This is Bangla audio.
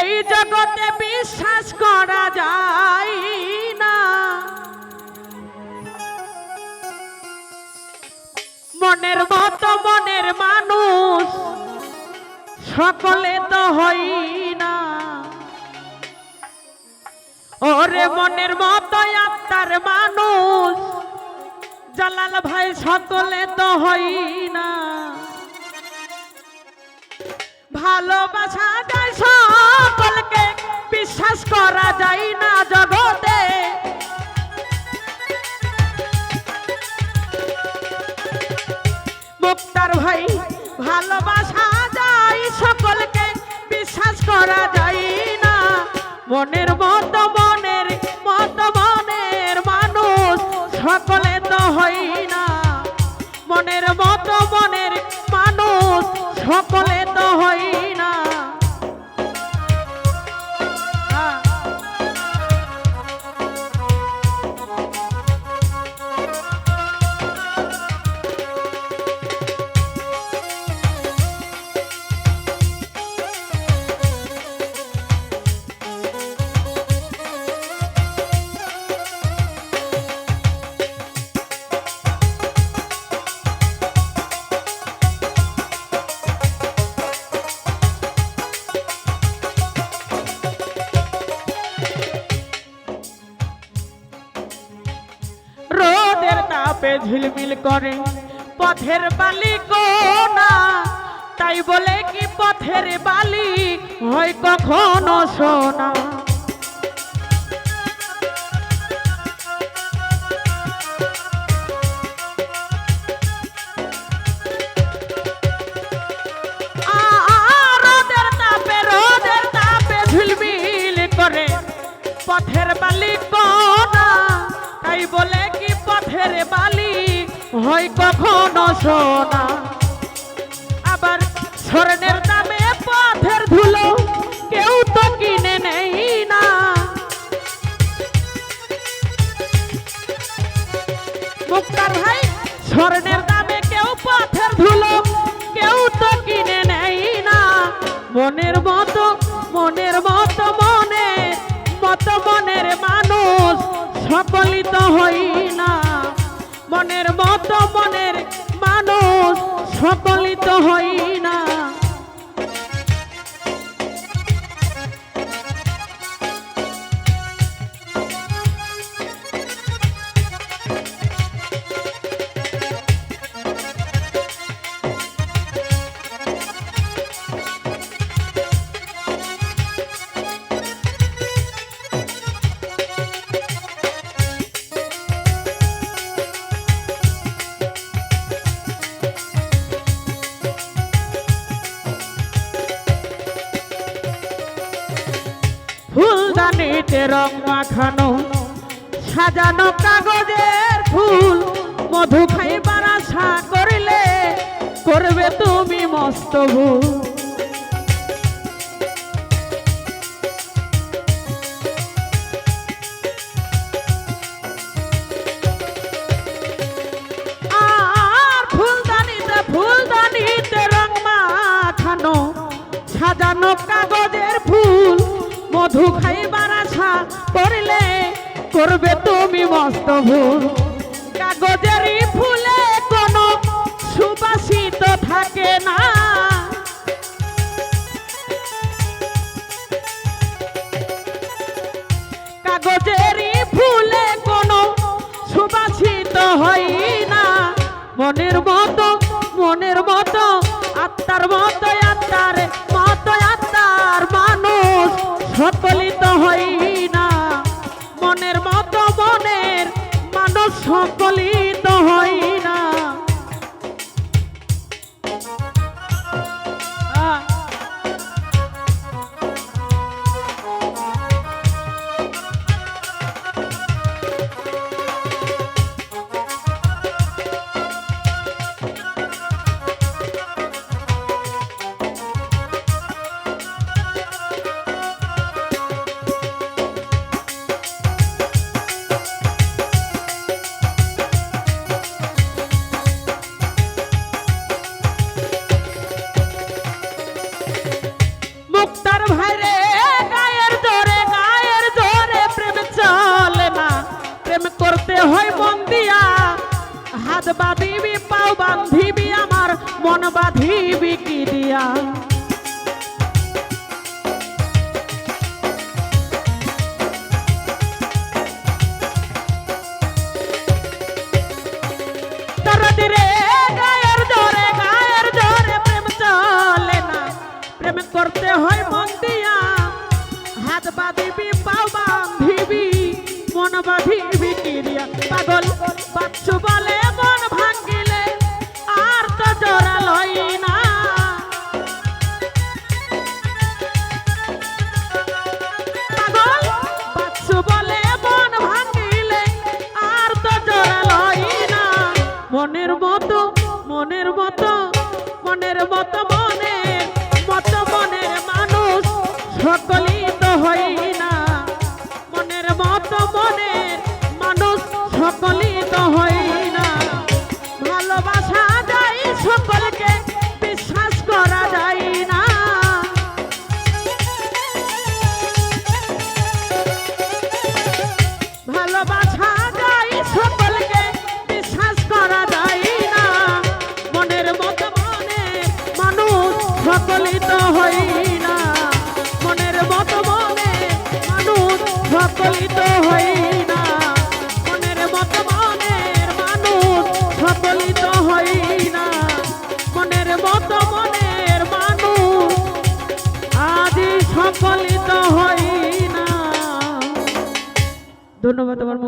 এই জগতে বিশ্বাস করা যায় না। মনের মতো মনের মানুষ সকলে তো হই না। ওরে মনের মতো আত্মার মানুষ জালাল ভাই সকলে তো হই না। ভালোবাসা যায় সকলকে বিশ্বাস করা যায় না জগতে। মুক্তার ভাই, ভালোবাসা যায় সকলকে, বিশ্বাস করা যায় না। মনের মতো মনের মতো মনের মানুষ সকলে তো হই না। মনের মতো মনের মানুষ সকলে তো হই ঝিলমিল করে পথের বালি কোনা তাই বলে কি পথের বালি হয় কখনো সোনা হয় কখনো সোনা। আবার স্বর্ণের দামে পথের ধুলো কেউ তো কিনে নেই না। মুক্তার ভাই, স্বর্ণের দামে কেউ পথের ধুলো কেউ তো কিনে নেই না। মনের মতো মনের মতো মনে, মতো মনের মানুষ সকলই তো হই মনের মানুষ সকলই ফুলদানিতে রং মাখানো, সাজানো কাগজের ফুল। মধু খাইবার আশা করিলে করবে তুমি মস্ত ভুল। সাজানো কাগজের ফুল। মধু খাইবার আশা করলে করবে তুমি মস্ত ভুল। কাগজেরই ফুলে কোনো সুবাসিত থাকে না। কাগজেরই ফুলে কোনো সুবাসিত হয় না। মনের মতো মনের মতো, আত্মার মতো আত্মার মতো, আত্মার মানুষ সকলিত হই মানুষ তো হই বন্দিয়া, হাত বাঁধিবি, পাও বান্ধিবি আমার মন বাঁধিবি কি দিয়া? করতে হয় মন দিয়া হাত বাঁধিবি পাওবা মনের মতো মনের মতো মনের মতো মনের মতো মনের মানুষ। সকল ধন্যবাদ আমার